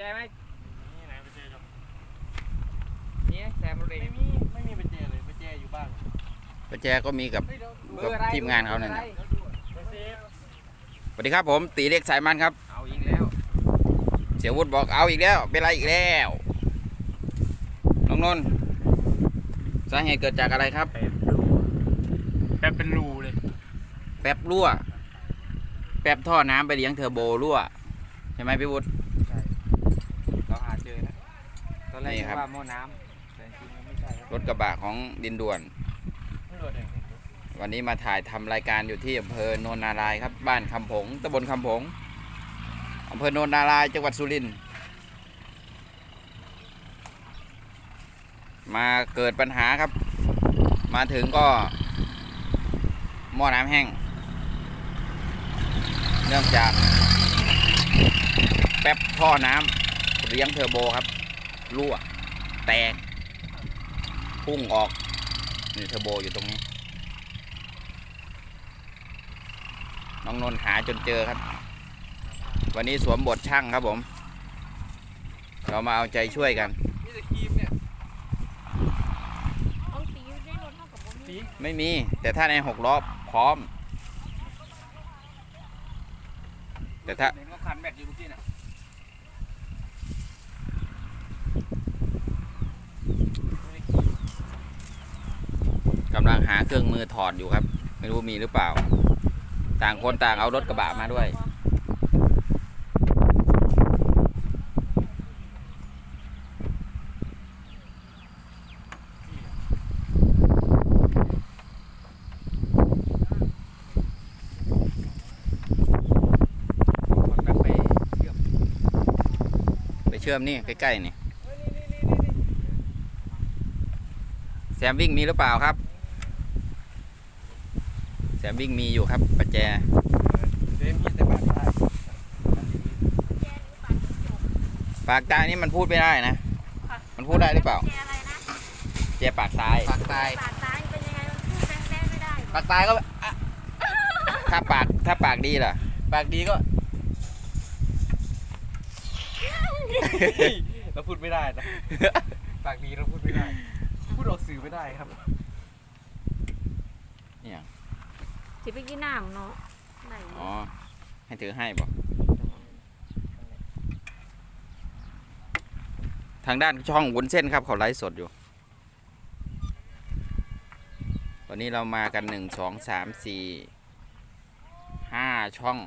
แจไหมนี่ไหนไปเจอจับนี่แซมรถเอไม่งมีไม่มีไปเจอเลยไปเจออยู่บ้านประแจก็มีกับเฮ้ยเดี๋ยวดูเบอร์อะไรทีมงานเขาเนี่ยบอร์อะไรเดี๋ยวดูไปเซฟสวัสดีครับผมตีเล็กสายมันครับ เอาอีกแล้ว เสียวุฒิบอกเอาอีกแล้ว เป็นไรอีกแล้วน้องนนท์สาเหตุเกิดจากอะไรครับ แป๊บเป็นรูเลย แป๊บรั่ว แป๊บท่อน้ำไปเลี้ยงเทอร์โบรั่ว ใช่ไหมพี่วุฒิ เราหาเจอนะต อนแรกนี่นึครับกว่าหม้อน้ำแต่จริงๆมันไม่ใช่ครับรถกระบะของดินด่วน ไม่รู้เองวันนี้มาถ่ายทำรายการอยู่ที่อำเภอโนนนารายครับ บ้านคำผงตำบลคำผงอำเภอโนนนารายจังหวัดสุรินทร์มาเกิดปัญหาครับ มาถึงก็หม้อน้ำแห้ง เนื่องจาก แป๊บท่อน้ำเลี้ยงเทอร์โบครับ รั่ว แตก พุ่งออกนี่เทอร์โบอยู่ตรงนี้ น้องนนท์หาจนเจอครับ วันนี้สวมบทช่างครับผม เรามาเอาใจช่วยกันนี่จะครีมเนี่ยเอาสีอยู่ในรถเท่ากับบ่มีสีไม่มี แต่ถ้าในหกล้อพร้อม แต่ถ้า เห็นก็คันแบตอยู่เมื่อกี้น่ะ กำลังหาเครื่องมือถอดอยู่ครับ ไม่รู้มีหรือเปล่า ต่างคนต่างเอารถกระบะมาด้วย ไปเชื่อมนี่ใกล้ๆนี่แซมวิ่งมีหรือเปล่าครับ แซมวิ่งมีอยู่ครับประแจเซฟมีแต่บ้านได้แกหรือปากจิ้งจกปากตายนี่มันพูดไม่ได้นะ มันพูดได้หรือเปล่าแกอะไรนะแจปากตาย ปากตาย ปากซ้ายเป็นยังไงมันพูดแรงๆไม่ได้ ปากตายก็อะถ้าปากถ้าปากดีล่ะ ปากดีก็ เราพูดไม่ได้นะ ปากดีเราพูดไม่ได้ พูดออกสื่อไม่ได้ครับ สิไปกินน้ำเนาะไหนอ๋อ ให้ถือให้บอกทางด้านช่องวุ้นเส้นครับเขาไลฟ์สดอยู่วันนี้เรามากันหนึ่งสองสามสี่ห้าช่อง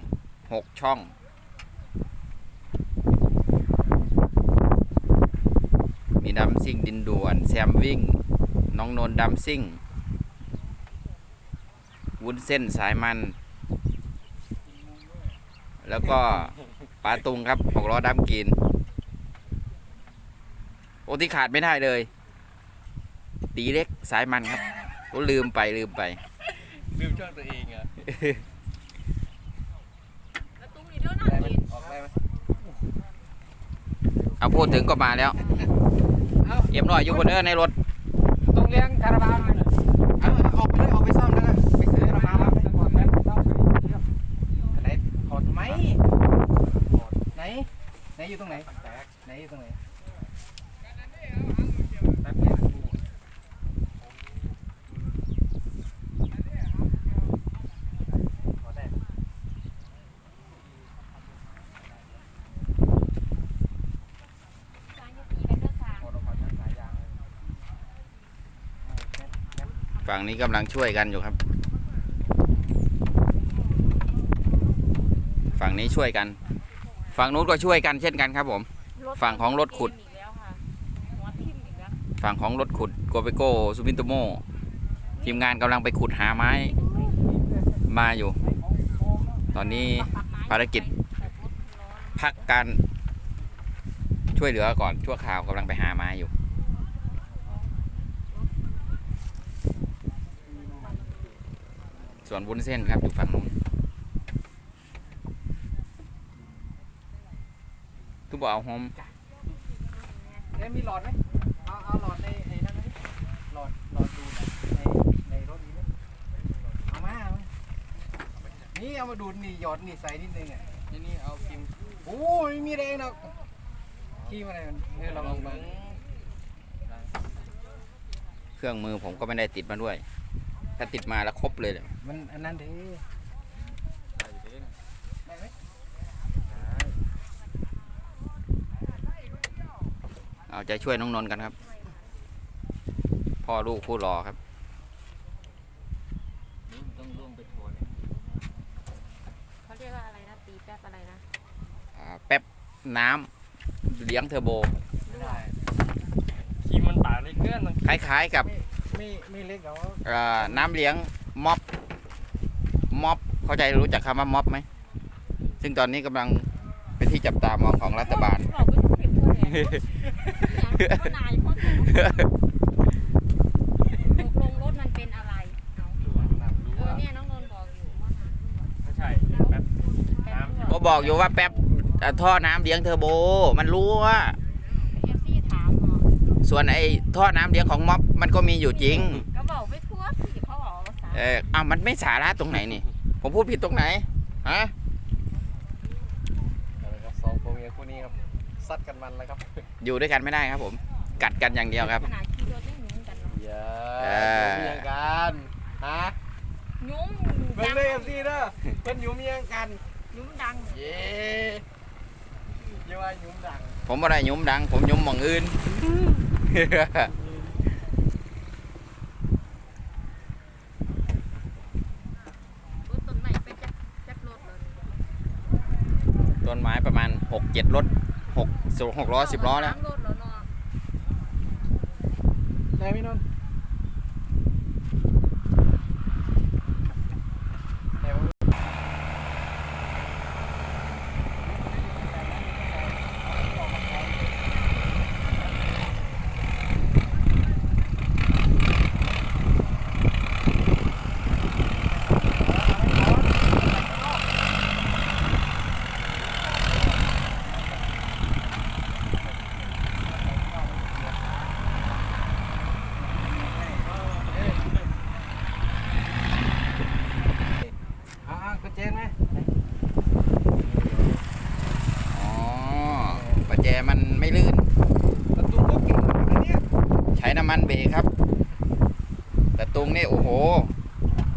หกช่องมีดัมซิ่งดินด่วน แซมวิ่ง น้องนนดัมซิ่ง วุ้นเส้นสายมัน แล้วก็ปลาตุงครับหกล้อดำกิน โอ้ที่ขาดไม่ได้เลย ตีเล็กสายมันครับ ก็ลืมไปลืมไป ลืมช่องตัวเองอะแล้วตุ้มนี่เด้อน่าได้ไหมกินออกได้ไหมเอาพูดถึงก็มาแล้ว เอาเอ็มน้อยอยู่คนเด้อในรถ ตรงเลี้ยงคาราบาวหน่อยนะเอาเอาออกไปเลยออกไปซ่อมแล้วนะไปซื้อคาราบาวมาก่อนแล้วซ่อมไปเชื่อมอะไรถอดทำไมไหนไหนอยู่ตรงไหนไหนอยู่ตรงไหนแป๊บเดียวถอดได้ ซ้ายจะตีไปเด้อค่ะ ถอดออกมาจากสายยางเลย ฝั่งนี้กำลังช่วยกันอยู่ครับ ฝั่งนี้ช่วยกัน ฝั่งนู้นก็ช่วยกันเช่นกันครับผม ฝั่งของรถขุดอีกแล้วค่ะหัวทิ่มอีกแล้วฝั่งของรถขุดโกเปโก้ซูบินโตโมทีมงานกำลังไปขุดหาไม้ มาอยู่ ตอนนี้ปักไม้ภารกิจใส่รถร้อนพักการช่วยเหลือก่อนชั่วคราวกำลังไปหาไม้อยู่ ส่วนวุ้นเส้นครับอยู่ฝั่งนู้นทุกบอกเอาโฮมเอ๊ะมีหลอดไหมเอาเอาหลอดในในนั้นไหมหลอดหลอดดูดอะในในรถนี้ไหมเอามาเอามานี่เอามาดูดนี่หยอดนี่ใส่นิดนึงอะนี่นี่เอาครีมโอ้ยไม่มีแรงหรอกขี้มาเลยเออลองลองลองเครื่องมือผมก็ไม่ได้ติดมาด้วย ถ้าติดมาแล้วครบเลยเนี่ยมันอันนั้นเด้ได้ไหมเอาใจช่วยน้องนนท์กันครับ พ่อลูกผู้รอครับต้องร่วมไปทวนเขาเรียกว่าอะไรนะตีแป๊บอะไรนะอ่าแป๊บน้ำเลี้ยงเทอร์โบคีมมันป่าเลยเกินมันคล้ายๆกับไม่ไม่เล็กเหรอเอ่อน้ำเลี้ยงม็อบม็อบเข้าใจรู้จักคำว่าม็อบไหม ซึ่งตอนนี้กำลังเป็นที่จับตามองของรัฐบาลบอกว่าจะเก็บเท่าไหร่เนี่ยก็นายพ่อถูกลงรถมันเป็นอะไรเอารู้ว่าน้ำรู้เออว่าเนี่ยน้องนนท์บอกอยู่ว่าหาไม่ใช่แบบแป๊บด้วยก็บอกอยู่ว่าแป๊บเอ่อท่อน้ำเลี้ยงเทอร์โบ มันรู้ว่า เอฟซีถามเหรอ ส่วนไอ้ท่อน้ำเลี้ยงของม็อบมันก็มีอยู่จริง ก็บอกไปทั่วสิเขาบอกว่าสาเอออ้าวมันไม่สาระตรงไหนนี่ ผมพูดผิดตรงไหนฮะอะไรครับสองโปรเมียคู่นี้ครับซัดกันมันแล้วครับอยู่ด้วยกันไม่ได้ครับ ผม กัดกันอย่างเดียวครับ ขนาดขี่รถยังยุ่งกันเนาะอย่าเออ เมียกันฮะยุ่งเบิ่ดังงได้กันสิเด้อเป็นหยุมเมียกันยุ่งดังเย้เยาว่าหยุมดังผมอะไรยุ่มดัง ผมยุ่มหมองอื่นรถ ต้นใหม่ไปจักจักรถเลยต้นไม้ประมาณ6 7รถ6 6ล้อ10ล้อแล้วสามรถแล้วเนาะได้ไหมนนท์ได้ไหม อ่ากุญแจไหม อ๋อประแจมันไม่ลื่น ประตูก็เก่งเหมือนกันนะเนี่ย ใช้น้ำมันเบรกครับ แต่ตุ งนี่โอ้โห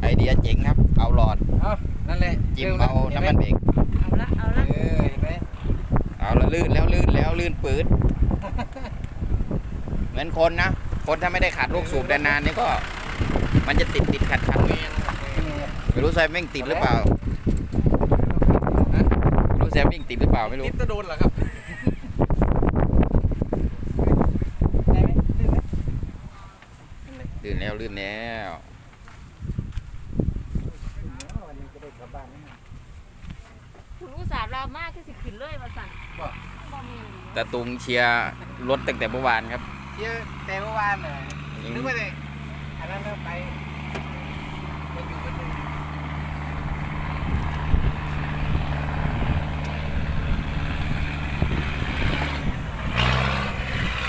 ไอเดียเจ๋งครับ เอาหลอดเอานั่นแหละจิ้มเอาน้ำมันเบรกเอาละเอาเอละอเห็นไหมเอาแล้วลื่นแล้วลื่นแล้วลื่นปืดเหมือนคนนะ คนถ้าไม่ได้ขัดลูกสูบนานๆนี่ก็ มันจะติดติดขัดขัดไม่รู้แซมวิ่งติดหรือเปล่าไม่รู้แซมวิ่งติดหรือเปล่าไม่รู้ติดจะโดนเหรอครับ ได้ไหมได้ไหม ลื่นแล้วลื่นแล้ววันนี้จะได้กลับบ้านไหมคุณอุตส่าห์ลามากที่สิขึ้นเลยมาสั่นบ่มีแต่ตุงเชียร์รถตั้งแต่เมื่อวานครับเที่ยวแต่เมื่อวานเลยนึกว่าเลยอันนั้นเราไปไปอยู่กันหนึ่ง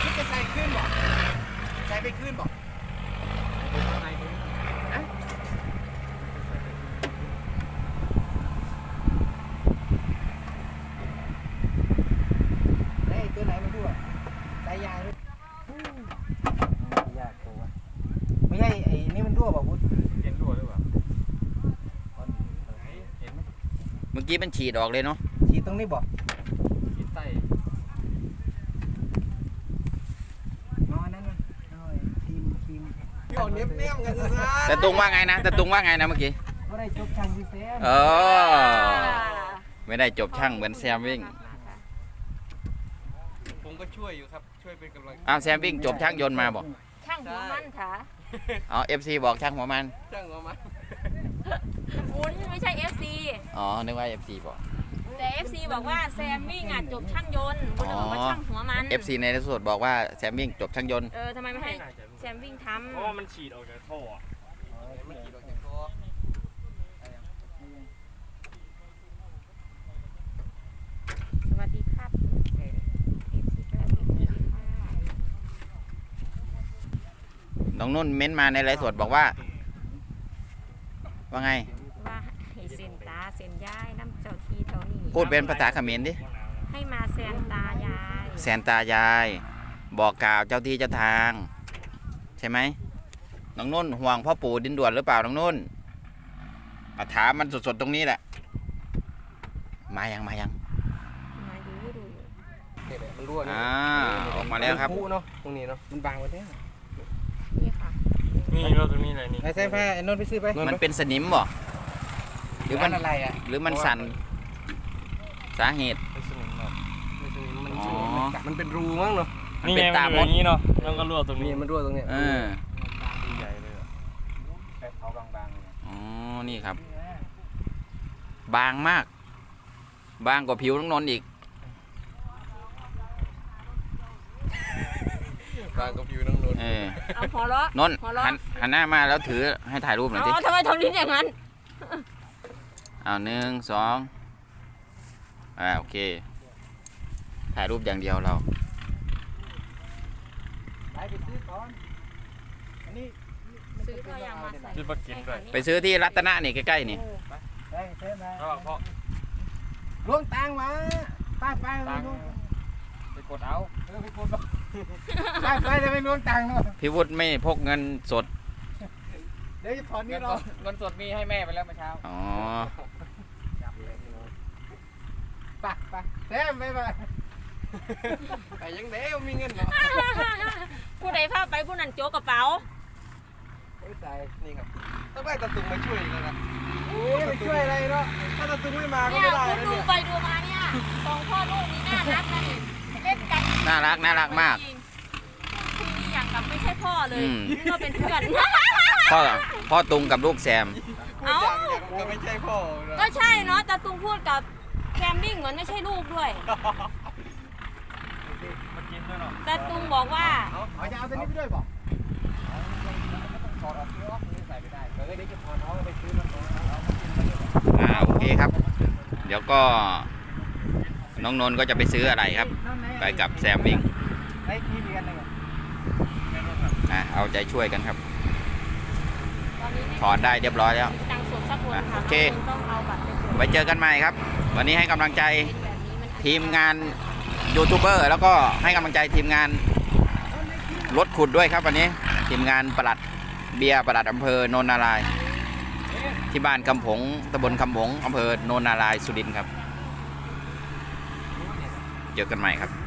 คิดจะใส่ขึ้นบ่ใส่ไปขึ้นบ่ฮะเฮ้ยตัวไหนมาดูอะสา ยยางด้วยยากตัวไม่ใช่ไอ้นี่มันรั่วเปล่าพุทธเห็นรั่วหรือเปล่าเห็นไหมเมื่อกี้มันฉีดออกเลยเนาะฉีดตรงนี้บ่ขีดใต้นอนนั่นนะเอาไอ้ทีมทีมพี่ออกเนี้ยบเนี้ยกันซะแต่ตุงว่าไงนะแต่ตุงว่าไงนะเมื่อกี้ ก็ได้จบช่างดีเซลเออ ไม่ได้จบช่างเหมือนแซมวิ่งผมก็ ช่วยอยู่ครับ ช่วยเป็นกำลังอ้าวแซมวิ่งจบช่างยนต์มาบอกช่างหัวมันค่ะอ๋อเอฟซีบอกช่างหัวมันช่างเอามาคุณไม่ใช่ FC อ๋อ นึกว่าเอฟซีบอก แต่ FC บอกว่าแซมวิ่งอะจบช่างยนต์คุณเลยบอกว่าช่างหัวมันเอฟซีในที่สุดบอกว่าแซมวิ่งจบช่างยนต์ เออทำไมไม่ให้แซมวิ่งทเพราะว่ามันฉีดออกจากท่ออะไม่ขีดออกจากคอำสวัสดีครับ FC สวัสดีค่ะ น้องนุ่นเม้นมาในไลฟ์สดบอกว่า ว่าไง ว่าให้เซ็นตาเซ็นย้ายน้ำเจ้าที่เท่านี้พูดเป็นภาษาเขมรดิ ให้มาแซนตายายแซนตายาย บอกกล่าวเจ้าที่เจ้าทาง ใช่ไหมน้องนุ่นห่วงพ่อปู่ดินด่วนหรือเปล่าน้องนุ่นมาถามมันสดๆตรงนี้แหละ มายังมายัง มาดูดูเนี่ยมันรั่วนี่อ่าออกมาแล้วครับ มันพุเนาะตรงนี้เนาะมันบางไว้เนี่ย นี่ค่ะ นี่เราตรงนี้อะไรนี่ไอ้แซมผ้าไอ้นนท์ไปซื้อไปมันเป็นสนิมบ่หรือมันอะไรอะหรือมันสั่นสาเหตุไม่สนิมหรอกมันสนิมมันอ๋อมันเป็นรูมั้งเนาะมันนี่เป็นไงตามันมอยู่ดอย่างนี้เนาะแล้วก็รั่วตรงนี้นี่มันรั่วตรงเนี้ยเออใหญ่เลยอะเอาบางๆเนี่ยอ๋อ นี่ครับ บางมาก บางกว่าผิวน้องนนท์อีก บางกับผิวน้องนนท์เออเอาหัวเราะนนท์หัวเราะหันหันหน้ามาแล้วถือให้ถ่ายรูปหน่อยสิ อ๋อทำไมทำลิ้นอย่างนั้น เอาหนึ่งสองอ่าโอเค ถ่ายรูปอย่างเดียวเรา ไปไปซื้อก่อนอันนี้ซื้อก็ยังมาใส่ซื้อปลากินด้วยไปซื้อที่รัตนะนี่ใกล้ๆนี่ ไปเซฟมาก็เพราะล้วงตังค์มาไปไปตังค์ล้วงไปกดเอาเออไปกดเอา ไปไปจะไปล้วงตังค์เนาะพี่วุฒิไม่พกเงินสด เดี๋ยวจะถอนเงินี่นเราสดเงินสดมีให้แม่ไปแล้วเมื่อเช้าอ๋อไปไปเซฟไปไปแต่ยังเด้วมีเงินเนาะผู้ใดพาไปผู้นั้นโจกกระเป๋า โอ้ยตายนี่ครับต้องได้ตะตุงมาช่วยเลยนะโอ้ยไม่ช่วยอะไรเนาะถ้าตะตุงไม่มาก็เนี่ยไม่ได้คุณนะดูเนี่ยไปดูมาเนี่ยสองพ่อลูกนี่น่ารักนะนี่เล่ นกันน่ารักน่ารักมาก จริงคุยอย่างกับไม่ใช่พ่อเลยอืมนี่ก็เป็นเพื่อน พ่อพ่อตุงกับลูกแซม พูดอย่างอย่างก็ไม่ใช่พ่อเนอะก็ใช่เนาะแต่ตุงพูดกับแคมมิ่งเหมือนไม่ใช่ลูกด้วยมากินด้วยเนาะแต่ตุงบอกว่าเอาเอาจะเอาตัวนี้ไปด้วยบอกถอดออกเสื้อออกนี่ใส่ไม่ได้เดี๋ยวเดี๋ยวจะถอดเอาไปซื้อมาถอดเอาเอามากินมาเลยอ่าโอเคครับ เดี๋ยวก็ น้องนนท์ก็จะไปซื้ออะไรครับ ไปกับแซมวิ่งไอ้ที่เรียนเลยอะเอาใจช่วยกันครับตอนนี้ถอนได้เรียบร้อยแล้วตังค์สดสักคนอะค่ะโอเคต้องเอาบัตรไปตรวจไว้เจอกันใหม่ครับ วันนี้ให้กำลังใจเป็นแบบนี้มันอันตรายทีมงานยูทูบเบอร์แล้วก็ให้กำลังใจทีมงานรถขุดด้วยครับวันนี้ทีมงานประหลัดเบียร์ประหลัดอำเภอโนนนารายณ์ที่บ้านคำผงตำบลคำผงอำเภอโนนนารายณ์สุรินทร์ครับ เจอกันใหม่ครับ